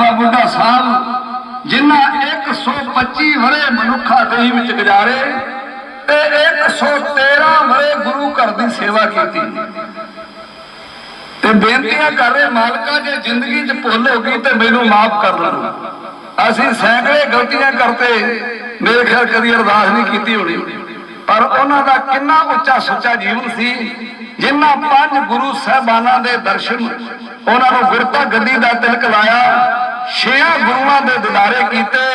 ਬਾਬਾ ਬੁੱਢਾ ਸਾਹਿਬ ਜਿਨ੍ਹਾਂ 125 ਵਰੇ ਮਨੁੱਖਾ ਦੇਹੀ ਵਿੱਚ ਗੁਜ਼ਾਰੇ, ਤੇ 113 ਵਰੇ ਗੁਰੂ ਘਰ ਦੀ ਸੇਵਾ ਕੀਤੀ। ਤੇ ਬੇਨਤੀਆਂ ਕਰ ਰਹੇ ਮਾਲਕਾ, ਜੇ ਜ਼ਿੰਦਗੀ 'ਚ ਭੁੱਲ ਹੋ ਗਈ ਤੇ ਮੈਨੂੰ ਮਾਫ ਕਰ ਲੈਣਾ ਅਸੀਂ ਸੈਂਕੜੇ ਗਲਤੀਆਂ ਕਰਤੇ, ਮੇਰੇ ਖਿਆਲ ਕਦੀ ਅਰਦਾਸ ਨਹੀਂ ਕੀਤੀ ਹੋਣੀ। ਪਰ ਉਹਨਾਂ ਦਾ ਕਿੰਨਾ ਉੱਚਾ ਸੁੱਚਾ ਜੀਵਨ ਸੀ ਜਿਨ੍ਹਾਂ ਪੰਜ ਗੁਰੂ ਸਹਿਬਾਨਾਂ ਦੇ ਦਰਸ਼ਨ, ਉਹਨਾਂ ਨੂੰ ਗੁਰਤਾ ਗੱਦੀ ਦਾ ਤਿਲਕ ਲਾਇਆ ਛੇਆਂ ਗੁਰੂਆਂ ਦੇ ਦਿਦਾਰੇ ਕੀਤੇ,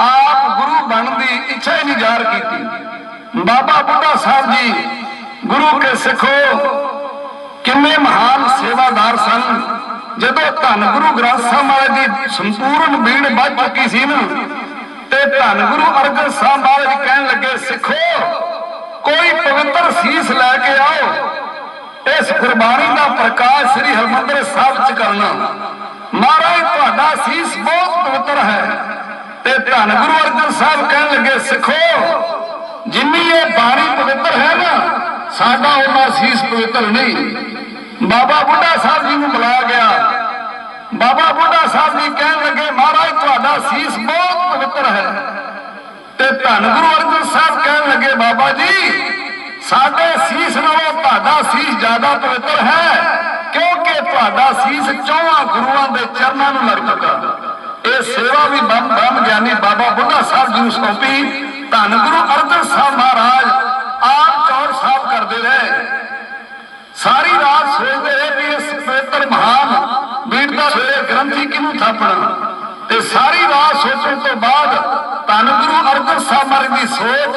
ਆਪ ਗੁਰੂ ਬਣਨ ਦੀ ਇੱਛਾ ਹੀ ਨਹੀਂ ਜ਼ਾਹਰ ਕੀਤੀ। ਬਾਬਾ ਬੁੱਢਾ ਸਾਹਿਬ ਜੀ, ਗੁਰੂ ਕੇ ਸਿੱਖੋ, ਕਿੰਨੇ ਮਹਾਨ ਸੇਵਾਦਾਰ ਸਨ। ਜਦੋਂ ਧੰਨ ਗੁਰੂ ਗ੍ਰੰਥ ਸਾਹਿਬ ਮਹਾਰਾਜ ਦੀ ਸੰਪੂਰਨ ਬੀੜ ਵੱਜ ਚੁੱਕੀ ਸੀ ਨਾ, ਤੇ ਧੰਨ ਗੁਰੂ ਅਰਜਨ ਸਾਹਿਬ ਮਹਾਰਾਜ ਕਹਿਣ ਲੱਗੇ, ਸਿੱਖੋ, ਕੋਈ ਪਵਿੱਤਰ ਸੀਸ ਲੈ ਕੇ ਆਓ। ਇਸ ਗੁਰਬਾਣੀ ਦਾ ਪ੍ਰਕਾਸ਼ ਸ੍ਰੀ ਹਰਮੰਦਰ ਸਾਹਿਬ ਚ ਕਰਨਾ। ਮਹਾਰਾਜ, ਤੁਹਾਡਾ ਸੀਸ ਬਹੁਤ ਪਵਿੱਤਰ ਹੈ। ਤੇ ਧੰਨ ਗੁਰੂ ਅਰਜਨ ਸਾਹਿਬ ਕਹਿਣ ਲੱਗੇ, ਸਿੱਖੋ, ਜਿੰਨੀ ਇਹ ਬਾਣੀ ਪਵਿੱਤਰ ਹੈ ਨਾ, ਸਾਡਾ ਉਹਨਾਂ ਸੀਸ ਪਵਿੱਤਰ ਨਹੀਂ। ਬਾਬਾ ਬੁੱਢਾ ਸਾਹਿਬ ਜੀ ਨੂੰ ਬੁਲਾਇਆ ਗਿਆ। ਬਾਬਾ ਬੁੱਢਾ ਸਾਹਿਬ ਜੀ ਕਹਿਣ ਲੱਗੇ, ਮਹਾਰਾਜ, ਤੁਹਾਡਾ ਸੀਸ ਬਹੁਤ ਪਵਿੱਤਰ ਹੈ। ਤੇ ਧੰਨ ਗੁਰੂ ਅਰਜਨ ਸਾਹਿਬ ਕਹਿਣ ਲੱਗੇ, ਬਾਬਾ ਜੀ, ਸਾਡੇ ਸੀਸ ਨਾਲੋਂ ਤੁਹਾਡਾ ਸੀਸ ਜ਼ਿਆਦਾ ਪਵਿੱਤਰ ਹੈ। ਕਿਉਂਕਿ ਤੁਹਾਡਾ ਸੀਸ ਚੌਹਾਂ ਗੁਰੂਆਂ ਦੇ ਚਰਨਾਂ ਨੂੰ ਲੱਗ ਚੁੱਕਾ। ਇਹ ਸੇਵਾ ਵੀ ਬੰਮ ਬੰਮ ਗਿਆਨੀ ਬਾਬਾ ਬੁੱਢਾ ਸਾਹਿਬ ਜੀ ਨੂੰ ਸੌਂਪੀ। ਧੰਨ ਗੁਰੂ ਅਰਜਨ ਸਾਹਿਬ ਮਹਾਰਾਜ, ਆਪ ਚੌਰ ਸਾਹਿਬ ਕਰਦੇ ਰਹੇ। ਸਾਰੀ ਰਾਤ ਸੋਚਦੇ ਰਹੇ ਵੀ ਇਸ ਪਵਿੱਤਰ ਮਹਾਨ ਬੀੜ ਦਾ ਸਵੇਰੇ ਗ੍ਰੰਥੀ ਕਿਹਨੂੰ ਥਾਪਣਾ। ਤੇ ਸਾਰੀ ਰਾਤ ਸੋਚਣ ਤੋਂ ਬਾਅਦ ਧੰਨ ਗੁਰੂ ਅਰਜਨ ਸਾਹਿਬ ਮਹਾਰਾਜ ਦੀ ਸੋਚ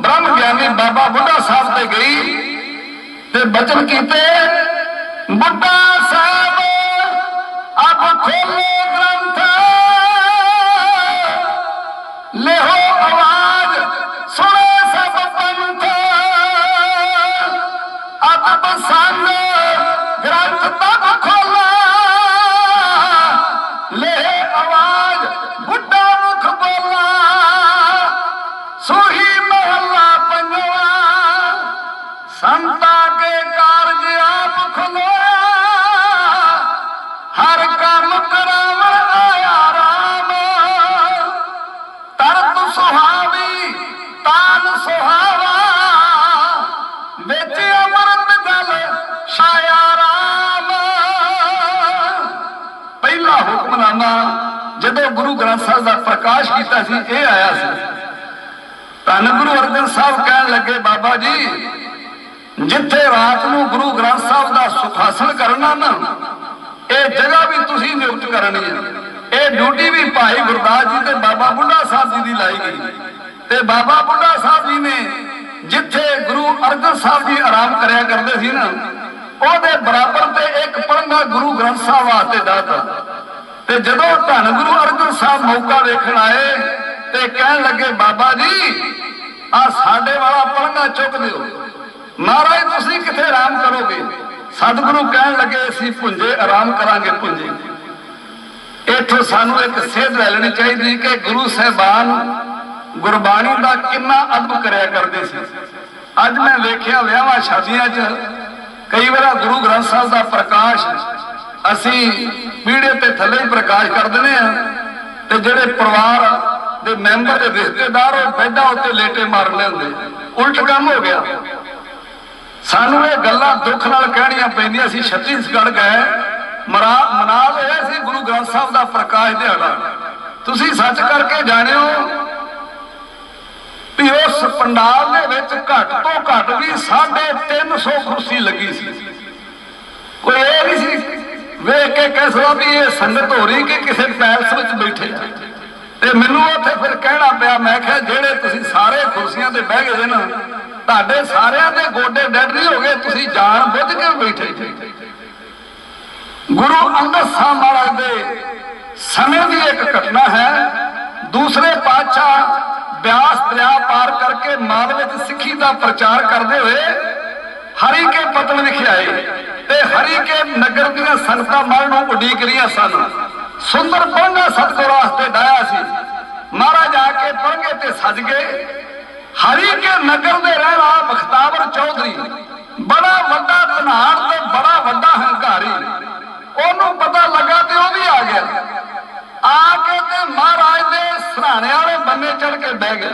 ਬ੍ਰਹਮ ਗਿਆਨੀ ਬਾਬਾ ਬੁੱਢਾ ਸਾਹਿਬ ਤੇ ਗਈ। ਤੇ ਬਚਨ ਕੀਤੇ ਬੁੱਢਾ ਸਾਹਿਬ ਅਬ ਖੋਲੋ ਗ੍ਰੰਥ। ਲਿਹੋ ਆਵਾਜ਼ ਸੁਣੋ। ਕੀਤਾ ਸੀ ਇਹ ਆਇਆ ਸੀ। ਧੰਨ ਗੁਰੂ ਅਰਜਨ ਸਾਹਿਬ ਕਹਿਣ ਲੱਗੇ, ਬਾਬਾ ਜੀ, ਜਿੱਥੇ ਰਾਤ ਨੂੰ ਗੁਰੂ ਗ੍ਰੰਥ ਸਾਹਿਬ ਦਾ ਸੁਖਾਸਨ ਕਰਨਾ ਨਾ, ਇਹ ਜਗ੍ਹਾ ਵੀ ਤੁਸੀਂ ਨਿਯੁਕਤ ਕਰਨੀ ਹੈ ਇਹ ਡਿਊਟੀ ਵੀ ਭਾਈ ਗੁਰਦਾਸ ਜੀ ਤੇ ਬਾਬਾ ਬੁੱਢਾ ਸਾਹਿਬ ਜੀ ਦੀ ਲਾਈ ਗਈ। ਤੇ ਬਾਬਾ ਬੁੱਢਾ ਸਾਹਿਬ ਜੀ ਨੇ ਜਿੱਥੇ ਗੁਰੂ ਅਰਜਨ ਸਾਹਿਬ ਜੀ ਆਰਾਮ ਕਰਿਆ ਕਰਦੇ ਸੀ ਨਾ, ਉਹਦੇ ਬਰਾਬਰ ਤੇ ਇੱਕ ਪੜਨਾ ਗੁਰੂ ਗ੍ਰੰਥ ਸਾਹਿਬ ਵਾਸਤੇ ਦਾਤਾ। ਤੇ ਜਦੋਂ ਧੰਨ ਗੁਰੂ ਅਰਜਨ ਸਾਹਿਬ ਮੌਕਾ ਵੇਖਣ ਆਏ ਤੇ ਕਹਿਣ ਲੱਗੇ, ਬਾਬਾ ਜੀ ਆ ਸਾਡੇ ਵਾਲਾ ਪੜਨਾ ਚੁੱਕ ਦਿਓ। ਮਹਾਰਾਜ, ਤੁਸੀਂ ਕਿੱਥੇ ਆਰਾਮ ਕਰੋਗੇ? ਸਤਿਗੁਰੂ ਕਹਿਣ ਲੱਗੇ, ਅਸੀਂ ਪੁੰਜੇ ਆਰਾਮ ਕਰਾਂਗੇ ਪੁੰਜੇ ਇੱਥੋਂ ਸਾਨੂੰ ਇੱਕ ਸੇਧ ਲੈ ਲੈਣੀ ਚਾਹੀਦੀ ਕਿ ਗੁਰੂ ਸਾਹਿਬਾਨ ਗੁਰਬਾਣੀ ਦਾ ਕਿੰਨਾ ਅਦਬ ਕਰਿਆ ਕਰਦੇ ਸੀ। ਅੱਜ ਮੈਂ ਵੇਖਿਆ ਵਿਆਹਾਂ ਸ਼ਾਦੀਆਂ 'ਚ ਕਈ ਵਾਰ ਗੁਰੂ ਗ੍ਰੰਥ ਸਾਹਿਬ ਦਾ ਪ੍ਰਕਾਸ਼ ਅਸੀਂ ਪੀੜੇ ਤੇ ਥੱਲੇ ਹੀ ਪ੍ਰਕਾਸ਼ ਕਰ ਦਿੰਦੇ ਆ ਤੇ ਜਿਹੜੇ ਪਰਿਵਾਰ ਦੇ ਮੈਂਬਰ ਦੇ ਰਿਸ਼ਤੇਦਾਰ ਉਹ ਬੈੱਡਾਂ ਉੱਤੇ ਲੇਟੇ ਮਾਰ ਲੈਂਦੇ ਉਲਟ ਕੰਮ ਹੋ ਗਿਆ। ਸਾਨੂੰ ਇਹ ਗੱਲਾਂ ਦੁੱਖ ਨਾਲ ਕਹਿਣੀਆਂ ਪੈਂਦੀਆਂ। ਸੀ ਛੱਤੀਸਗੜ੍ਹ ਗਏ। ਮਰਾ, ਮਨਾ ਹੋਇਆ ਸੀ ਗੁਰੂ ਗ੍ਰੰਥ ਸਾਹਿਬ ਦਾ ਪ੍ਰਕਾਸ਼ ਦਿਹਾੜਾ। ਤੁਸੀਂ ਸੱਚ ਕਰਕੇ ਜਾਣਿਓ ਵੀ ਉਸ ਪੰਡਾਲ ਦੇ ਵਿੱਚ ਘੱਟ ਤੋਂ ਘੱਟ ਵੀ 350 ਕੁਰਸੀ ਲੱਗੀ ਸੀ। ਕੋਈ ਇਹ ਨਹੀਂ ਸੀ ਵੇਖ ਕੇ ਕਹਿ ਸਕਦਾ ਵੀ ਇਹ ਸੰਗਤ ਹੋ ਰਹੀ ਕਿ ਕਿਸੇ ਪੈਲਸ ਵਿੱਚ ਬੈਠੇ। ਆ। ਤੇ ਮੈਨੂੰ ਉੱਥੇ ਫਿਰ ਕਹਿਣਾ ਪਿਆ, ਮੈਂ ਕਿਹਾ ਜਿਹੜੇ ਤੁਸੀਂ ਸਾਰੇ ਕੁਰਸੀਆਂ ਤੇ ਬਹਿ ਗਏ ਨਾ, ਤੁਹਾਡੇ ਸਾਰਿਆਂ ਦੇ ਗੋਡੇ ਡੈਡ ਨਹੀਂ ਹੋ ਗਏ, ਤੁਸੀਂ ਜਾਣ ਬੁੱਝ ਕੇ ਬੈਠੇ। ਗੁਰੂ ਅੰਗਦ ਸਾਹਿਬ ਮਹਾਰਾਜ ਦੇ ਸਮੇਂ ਦੀ ਇੱਕ ਘਟਨਾ ਹੈ। ਦੂਸਰੇ ਪਾਤਸ਼ਾਹ ਬਿਆਸ ਦਰਿਆ ਪਾਰ ਕਰਕੇ ਮਾਲ ਵਿੱਚ ਸਿੱਖੀ ਦਾ ਪ੍ਰਚਾਰ ਕਰਦੇ ਹੋਏ ਹਰੀ ਕੇ ਪਤਨ ਵਿਖੇ ਆਏ। ਤੇ ਹਰੀ ਕੇ ਨਗਰ ਦੀਆਂ ਸੰਤਾਂ ਮਨ ਨੂੰ ਉਡੀਕ ਰਹੀਆਂ ਸਨ। ਸੁੰਦਰ ਬੰਗਾ ਸਤਗੁਰ ਵਾਸਤੇ ਡਾਇਆ ਸੀ। ਮਹਾਰਾਜ ਆ ਕੇ ਪੰਗੇ ਤੇ ਸੱਜ ਗਏ। ਹਰੀ ਕੇ ਨਗਰ ਦੇ ਰਹਿਣਾ ਬਖਤਾਵਰ ਚੌਧਰੀ, ਬੜਾ ਵੱਡਾ ਤਨਹਾਰ ਤੇ ਬੜਾ ਵੱਡਾ ਹੰਕਾਰੀ। ਉਹਨੂੰ ਪਤਾ ਲੱਗਾ ਤੇ ਉਹ ਵੀ ਆ ਗਿਆ। ਆ ਕੇ ਤੇ ਮਹਾਰਾਜ ਦੇ ਸਰਾਣੇ ਵਾਲੇ ਬੰਨੇ ਚੜ ਕੇ ਬਹਿ ਗਿਆ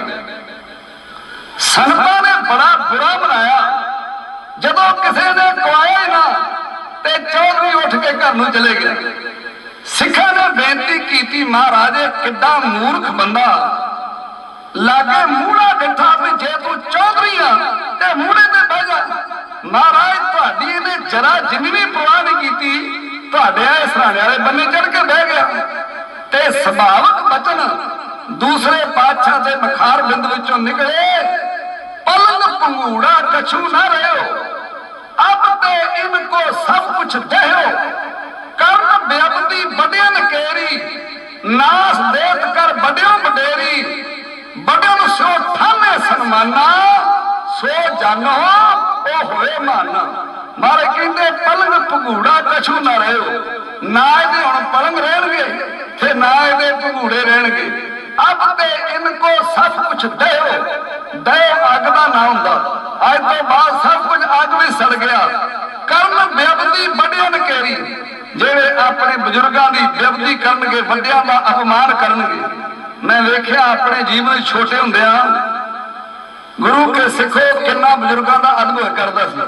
ਸੰਤਾਂ ਨੇ ਬੜਾ ਬੁਰਾ ਬਣਾਇਆ ਜਦੋਂ ਕਿਸੇ ਨੇ ਕੁਆਇਆ ਨਾ ਚੌਧਰੀ ਕੇ ਘਰ ਨੂੰ ਚਲੇ ਗਿਆ। ਸਿੱਖਾਂ ਨੇ ਬੇਨਤੀ ਕੀਤੀ, ਮਹਾਰਾਜ, ਕਿੱਡਾ ਮੂਰਖ ਬੰਦਾ। ਲਾਗੇ ਮੂੜਾ ਡਿੱਠਾ ਵੀ ਜੇ ਤੂੰ ਚੌਧਰੀ ਆ, ਤੇ ਮੂੜੇ ਤੇ ਬਹਿ ਜਾ। ਮਹਾਰਾਜ, ਤੁਹਾਡੀ ਇਹਨੇ ਜਰਾ ਜਿੰਨੀ ਵੀ ਪਰਵਾਹ ਨਹੀਂ ਕੀਤੀ, ਤੁਹਾਡੇ ਇਹ ਸਰਾਣੇ ਵਾਲੇ ਬੰਨੇ ਚੜ ਕੇ ਬਹਿ ਗਿਆ। ਤੇ ਸੁਭਾਵਕ ਬਚਨ ਦੂਸਰੇ ਪਾਤਸ਼ਾਹ ਦੇ ਮਖਾਰ ਬਿੰਦ ਵਿੱਚੋਂ ਨਿਕਲੇ। ਪਲੰਗ ਪੰਗੂੜਾ ਕਛੂ ਨਾ ਰਹਿਓ ਅਬ ਤੇ ਇਨਕੋ ਸਭ ਕੁਛ ਦੇਹੋ ਕਰਨ ਬੇਅਬਦੀ ਵੱਡਿਆਂ ਨਕੇਰੀ ਨਾਸ ਦੇਤ ਕਰ ਵੱਡਿਓ ਵਡੇਰੀ, ਵੱਡਿਆਂ ਸੋ ਠਾਨੇ ਸਨਮਾਨਾ, ਸੋ ਜਾਨੋ ਉਹ ਹੋਏ ਮਾਨਾ। ਮਾਰੇ ਕਹਿੰਦੇ, ਪਲੰਗ ਪੰਗੂੜਾ ਕਛੂ ਨਾ ਰਹਿਓ। ਨਾ ਇਹਦੇ ਹੁਣ ਪਲੰਗ ਰਹਿਣਗੇ, ਤੇ ਨਾ ਇਹਦੇ ਪੰਗੂੜੇ ਰਹਿਣਗੇ। ਅਬ ਤੇ ਇਨਕੋ ਸਭ ਕੁਛ ਦੇਓ। ਦੇ ਅੱਗ ਦਾ ਨਾ ਹੁੰਦਾ। ਅੱਜ ਤੋਂ ਬਾਅਦ ਸਭ ਕੁਝ ਅੱਗ ਵਿੱਚ ਸੜ ਗਿਆ। ਕਰਨ ਬੇਅਬਦੀ ਵੱਡਿਆਂ ਨਕੇਰੀ ਜਿਹੜੇ ਆਪਣੇ ਬਜ਼ੁਰਗਾਂ ਦੀ ਬੇਅਬਦੀ ਕਰਨਗੇ, ਵੱਡਿਆਂ ਦਾ ਅਪਮਾਨ ਕਰਨਗੇ। ਮੈਂ ਵੇਖਿਆ ਆਪਣੇ ਜੀਵਨ ਛੋਟੇ ਹੁੰਦਿਆਂ ਗੁਰੂ ਕੇ ਸਿੱਖੋ ਕਿੰਨਾ ਬਜ਼ੁਰਗਾਂ ਦਾ ਅਦਬ ਕਰਦਾ ਸੀ।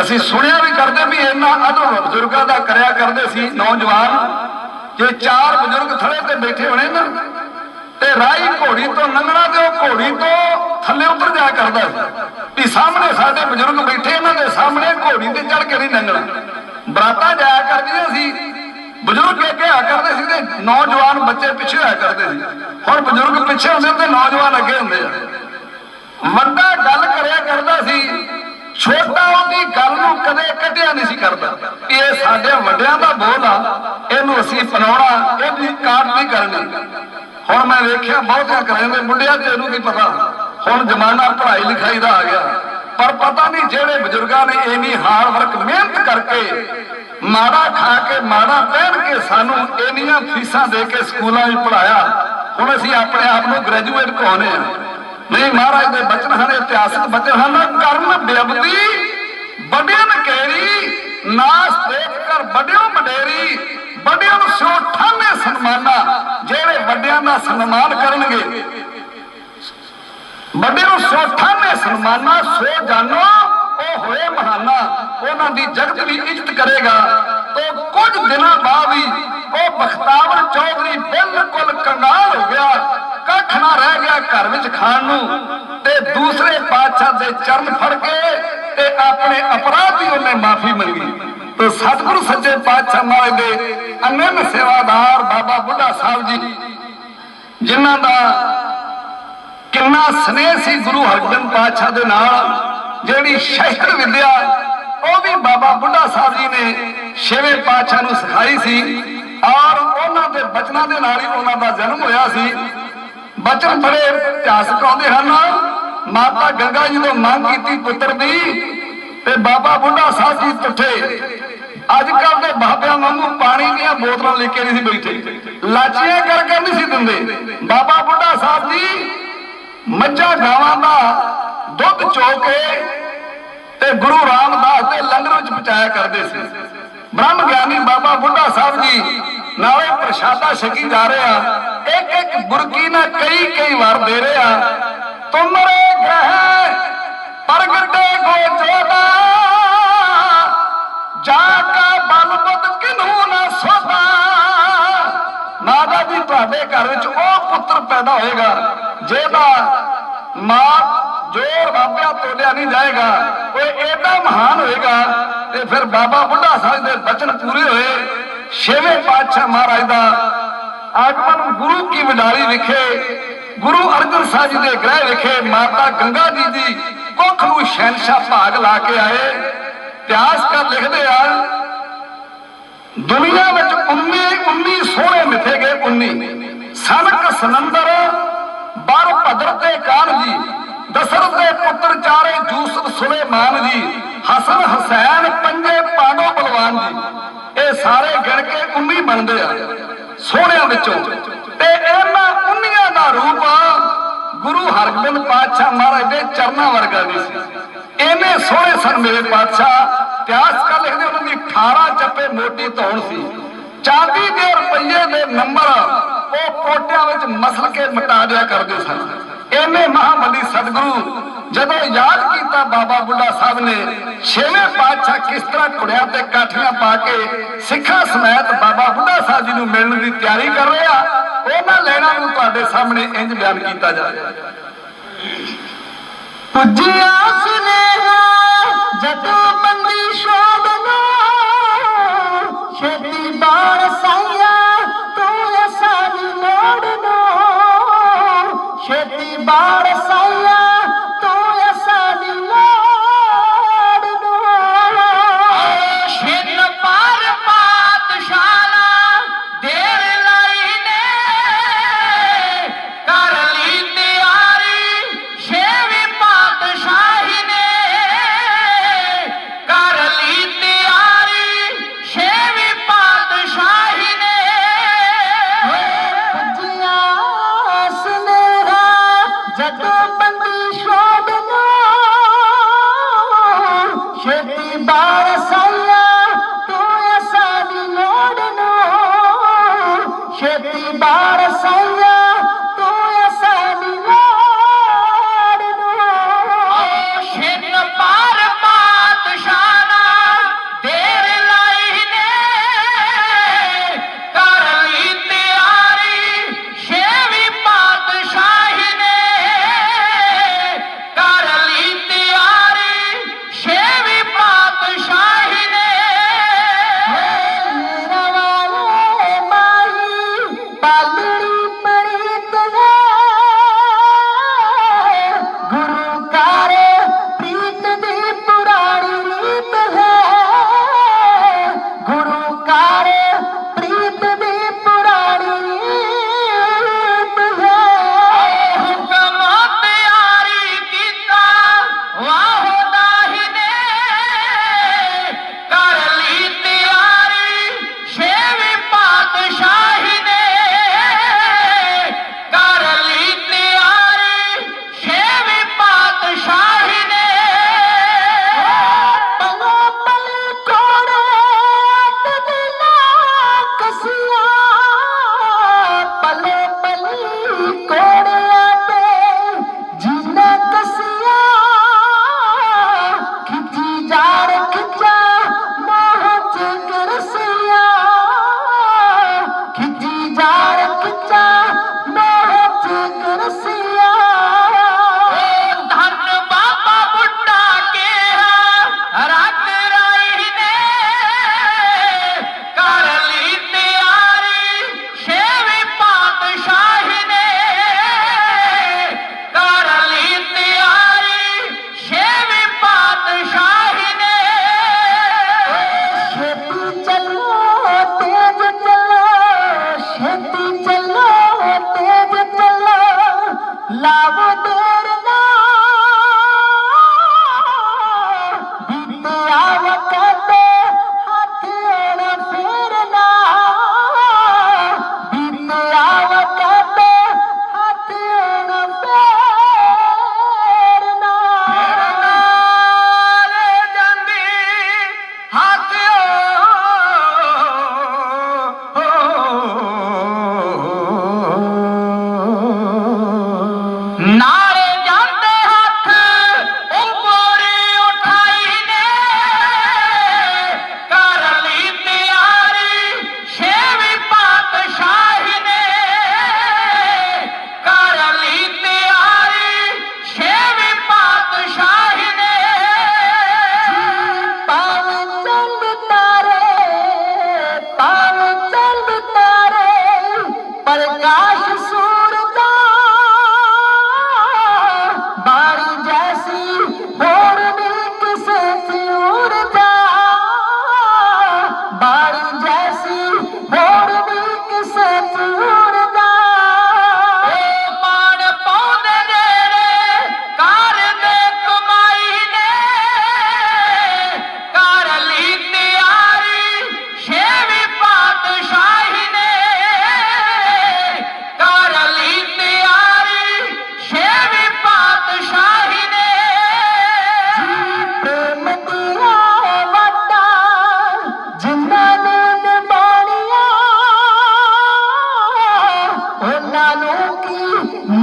ਅਸੀਂ ਸੁਣਿਆ ਵੀ ਕਰਦੇ ਵੀ ਇੰਨਾ ਅਦਬ ਬਜ਼ੁਰਗਾਂ ਦਾ ਕਰਿਆ ਕਰਦੇ ਸੀ। ਨੌਜਵਾਨ ਜੇ ਚਾਰ ਬਜ਼ੁਰਗ ਥੜੇ ਤੇ ਬੈਠੇ ਹੋਣੇ ਨਾ, ਤੇ ਰਾਈ ਘੋੜੀ ਤੋਂ ਲੰਘਣਾ ਤੇ ਉਹ ਘੋੜੀ ਤੋਂ ਥੱਲੇ ਉਤਰ ਜਾ ਕਰਦਾ ਸੀ। ਵੀ ਸਾਹਮਣੇ ਸਾਡੇ ਬਜ਼ੁਰਗ ਬੈਠੇ, ਇਹਨਾਂ ਦੇ ਸਾਹਮਣੇ ਘੋੜੀ ਤੇ ਚੜ ਕੇ ਨਹੀਂ ਲੰਘਣਾ ਬਰਾਤਾਂ ਜਾਇਆ ਕਰਦੀਆਂ ਸੀ। ਬਜ਼ੁਰਗ ਅੱਗੇ ਆ ਕਰਦੇ ਸੀ ਤੇ ਨੌਜਵਾਨ ਬੱਚੇ ਪਿੱਛੇ ਹੋਇਆ ਕਰਦੇ ਸੀ। ਹੁਣ ਬਜ਼ੁਰਗ ਪਿੱਛੇ ਹੁੰਦੇ ਤੇ ਨੌਜਵਾਨ ਅੱਗੇ ਹੁੰਦੇ ਆ। ਵੱਡਾ ਗੱਲ ਕਰਿਆ ਕਰਦਾ ਸੀ, ਛੋਟਾ ਉਹਦੀ ਗੱਲ ਨੂੰ ਕਦੇ ਕੱਢਿਆ ਨਹੀਂ ਸੀ ਕਰਦਾ। ਇਹ ਸਾਡੇ ਵੱਡਿਆਂ ਦਾ ਬੋਲ ਆ, ਇਹਨੂੰ ਅਸੀਂ ਪਨਾਉਣਾ ਇਹਦੀ ਕਾਟ ਨਹੀਂ ਕਰਨੀ। ਹੁਣ ਮੈਂ ਵੇਖਿਆ, ਬਹੁਤਿਆਂ ਕਰਾਂਦੇ ਮੁੰਡਿਆਂ ਤੇ ਇਹਨੂੰ ਕੀ ਪਤਾ। ਹੁਣ ਜ਼ਮਾਨਾ ਪੜ੍ਹਾਈ ਲਿਖਾਈ ਦਾ ਆ ਗਿਆ। ਪਰ ਪਤਾ ਨਹੀਂ ਜਿਹੜੇ ਬਜ਼ੁਰਗਾਂ ਨੇ ਇੰਨੀ ਹਾਰਡ ਵਰਕ, ਮਿਹਨਤ ਕਰਕੇ ਮਾੜਾ ਖਾ ਕੇ, ਮਾੜਾ ਪਹਿਨ ਕੇ ਸਾਨੂੰ ਇੰਨੀਆਂ ਫੀਸਾਂ ਦੇ ਕੇ ਸਕੂਲਾਂ ਵਿੱਚ ਪੜਾਇਆ ਹੁਣ ਅਸੀਂ ਆਪਣੇ ਆਪ ਨੂੰ ਗ੍ਰੈਜੂਏਟ ਕਹਾਉਂਦੇ ਆ ਨਹੀਂ ਮਹਾਰਾਜ ਦੇ ਬਚਨ ਹਨ, ਇਤਿਹਾਸਕ ਬਚਨ ਹਨ ਕਰਮ ਬੇਅਬਦੀ ਵੱਡਿਆਂ ਨਕੇਰੀ ਨਾਸ ਦੇਖ ਕਰ ਵੱਡਿਓ ਵਡੇਰੀ ਵੱਡਿਆਂ ਨੂੰ ਸੋ ਠਾਨੇ ਸਨਮਾਨਾ, ਜਿਹੜੇ ਵੱਡਿਆਂ ਦਾ ਸਨਮਾਨ ਕਰਨਗੇ ਵੱਡੇ ਨੂੰ ਸੋ ਸਨਮਾਨਾ, ਸੋ ਜਾਨੋ, ਉਹ ਹੋਏ ਮਹਾਨਾ, ਉਹਨਾਂ ਦੀ ਜਗਤ ਵੀ ਇੱਜ਼ਤ ਕਰੇਗਾ। ਤੋਂ ਕੁਝ ਦਿਨਾਂ ਬਾਅਦ ਹੀ ਉਹ ਬਖਤਾਵਰ ਚੌਧਰੀ ਬਿਲਕੁਲ ਕੰਗਾਲ ਹੋ ਗਿਆ, ਕੱਖ ਨਾ ਰਹਿ ਗਿਆ ਘਰ ਵਿੱਚ ਖਾਣ ਨੂੰ, ਤੇ ਦੂਸਰੇ ਪਾਤਸ਼ਾਹ ਦੇ ਚਰਨ ਫੜ ਕੇ ਤੇ ਆਪਣੇ ਅਪਰਾਧ ਦੀ ਉਹਨੇ ਮਾਫੀ ਮੰਗੀ। ਤੇ ਸਤਿਗੁਰੂ ਸੱਚੇ ਪਾਤਸ਼ਾਹ ਮਹਾਰਾਜ ਦੇ ਅਨੰਨ ਸੇਵਾਦਾਰ ਬਾਬਾ ਬੁੱਢਾ ਸਾਹਿਬ ਜੀ, ਜਿਨ੍ਹਾਂ ਦਾ ਕਿੰਨਾ ਸਨੇਹ ਸੀ ਗੁਰੂ ਹਰਗੋਬਿੰਦ ਪਾਤਸ਼ਾਹ ਦੇ ਨਾਲ, ਜਿਹੜੀ ਸ਼ਸਤਰ ਵਿਦਿਆ, ਉਹ ਵੀ ਬਾਬਾ ਬੁੱਢਾ ਸਾਹਿਬ ਜੀ ਨੇ ਛੇਵੇਂ ਪਾਤਸ਼ਾਹ ਨੂੰ ਸਿਖਾਈ ਸੀ ਔਰ ਉਹਨਾਂ ਦੇ ਬਚਨਾਂ ਦੇ ਨਾਲ ਹੀ ਉਹਨਾਂ ਦਾ ਜਨਮ ਹੋਇਆ ਸੀ। ਬਚਨ ਬੜੇ ਇਤਿਹਾਸਕ ਆਉਂਦੇ ਹਨ। ਮਾਤਾ ਗੰਗਾ ਜੀ ਤੋਂ ਮੰਗ ਕੀਤੀ ਪੁੱਤਰ ਦੀ ਤੇ ਬਾਬਾ ਬੁੱਢਾ ਸਾਹਿਬ ਜੀ ਟੁੱਟੇ ਅੱਜ ਕੱਲ ਦੇ ਬਾਬਿਆਂ ਵਾਂਗੂ ਪਾਣੀ ਦੀਆਂ ਬੋਤਲਾਂ ਲੈ ਕੇ ਨਹੀਂ ਸੀ ਬੈਠੇ। ਲਾਚੀਆਂ ਕਰ ਕਰ ਨਹੀਂ ਸੀ ਦਿੰਦੇ। ਬਾਬਾ ਬੁੱਢਾ ਸਾਹਿਬ ਜੀ ਮੱਝਾਂ ਗਾਵਾਂ ਦਾ ਦੁੱਧ ਚੋ ਕੇ ਤੇ ਗੁਰੂ ਰਾਮਦਾਸ ਦੇ ਲੰਗਰ ਵਿੱਚ ਪਹੁੰਚਾਇਆ ਕਰਦੇ ਸੀ। ਬ੍ਰਹਮ ਗਿਆਨੀ ਬਾਬਾ ਬੁੱਢਾ ਸਾਹਿਬ ਜੀ ਨਾਲੇ ਪ੍ਰਸ਼ਾਦਾ ਛਕੀ ਜਾ ਰਿਹਾ ਇੱਕ ਇੱਕ ਬੁਰਕੀ ਨਾਲ ਕਈ ਕਈ ਵਾਰ ਦੇ ਰਿਹਾ ਤੁਮਰੇ ਗ੍ਰਹਿ ਪ੍ਰਗਟੇ ਗੋ ਜੋਦਾ। ਜਾ ਕਾ ਬਲ ਕਿਨੂ ਨਾ ਸੋਦਾ। ਮਾਤਾ ਜੀ, ਤੁਹਾਡੇ ਘਰ ਵਿੱਚ ਉਹ ਪੁੱਤਰ ਪੈਦਾ ਹੋਏਗਾ। ਜਿਹਦਾ ਮਾਂ ਜੋਰ ਬਾਬਿਆਂ ਤੋਲਿਆ ਨਹੀਂ ਜਾਏਗਾ ਉਹ ਏਡਾ ਮਹਾਨ ਹੋਏਗਾ ਤੇ ਫਿਰ ਬਾਬਾ ਬੁੱਢਾ ਸਾਹਿਬ ਦੇ ਬਚਨ ਪੂਰੇ ਹੋਏ। ਛੇਵੇਂ ਪਾਤਸ਼ਾਹ ਮਹਾਰਾਜ ਦਾ ਆਗਮਨ ਗੁਰੂ ਕੀ ਵਡਾਲੀ ਵਿਖੇ, ਗੁਰੂ ਅਰਜਨ ਸਾਹਿਬ ਜੀ ਦੇ ਗ੍ਰਹਿ ਵਿਖੇ ਮਾਤਾ ਗੰਗਾ ਜੀ ਦੀ ਕੁੱਖ ਨੂੰ ਸ਼ਹਿਨशाह ਭਾਗ ਲਾ ਕੇ ਆਏ। ਇਤਿਹਾਸਕਾਰ ਲਿਖਦੇ ਆ, ਦੁਨੀਆ ਵਿੱਚ 19 19 ਸੋਹਣੇ ਮਿੱਥੇ ਗਏ 19 ਸਨਕ, ਸਨੰਦਰ ਬਰ ਭਦਰ ਤੇ ਕਾਨ ਜੀ? ਦਸ਼ਰਥ ਦੇ ਪੁੱਤਰ ਚਾਰੇ ਯੂਸਫ ਸੁਲੇਮਾਨ ਜੀ। ਹਸਨ ਹਸੈਨ ਪੰਜੇ ਪਾਂਡੋ ਬਲਵਾਨ ਜੀ। ਇਹ ਸਾਰੇ ਗਿਣ ਕੇ 19 ਬਣਦੇ ਆ। ਸੋਹਣਿਆਂ ਵਿੱਚੋਂ। ਤੇ ਇਹਨਾਂ 19 ਦਾ ਰੂਪ ਗੁਰੂ ਹਰਗੋਬਿੰਦ ਪਾਤਸ਼ਾਹ ਮਹਾਰਾਜ ਦੇ ਚਰਨਾਂ ਵਰਗਾ ਨਹੀਂ ਸੀ। ਇਹਨੇ ਸੋਹਣੇ ਸਨ ਮੇਰੇ ਪਾਤਸ਼ਾਹ। ਪਿਆਸ ਇਤਿਹਾਸਕਾਰ ਲਿਖਦੇ ਉਹਨਾਂ ਦੀ 18 ਚੱਪੇ ਮੋਟੀ ਧੌਣ ਸੀ। ਚਾਂਦੀ ਦੇ ਰੁਪਈਏ ਦੇ ਨੰਬਰ ਉਹ ਕੋਟਿਆਂ ਵਿੱਚ ਮਸਲ ਕੇ ਮਿਟਾ ਦਿਆ ਕਰਦੇ ਸਨ। ਇਹਨੇ ਮਹਾਬਲੀ ਸਤਿਗੁਰੂ, ਜਦੋਂ ਯਾਦ ਕੀਤਾ ਬਾਬਾ ਬੁੱਢਾ ਸਾਹਿਬ ਨੇ, ਛੇਵੇਂ ਪਾਤਸ਼ਾਹ ਕਿਸ ਤਰ੍ਹਾਂ ਕੁੜਿਆਂ ਤੇ ਕਾਠੀਆਂ ਪਾ ਕੇ ਸਿੱਖਾਂ ਸਮੇਤ ਬਾਬਾ ਬੁੱਢਾ ਸਾਹਿਬ ਜੀ ਨੂੰ ਮਿਲਣ ਦੀ ਤਿਆਰੀ ਕਰ ਰਿਹਾ, ਉਹਨਾਂ ਲੈਣਾ ਨੂੰ ਤੁਹਾਡੇ ਸਾਹਮਣੇ ਇੰਜ ਬਿਆਨ ਕੀਤਾ ਜਾ ਰਿਹਾ। ਪੁੱਜਿਆ ਸੁਨੇਹਾ ਜਦੋਂ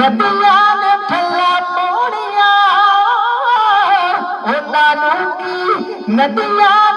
नदिय न थिया पौड़ी होटल नदियां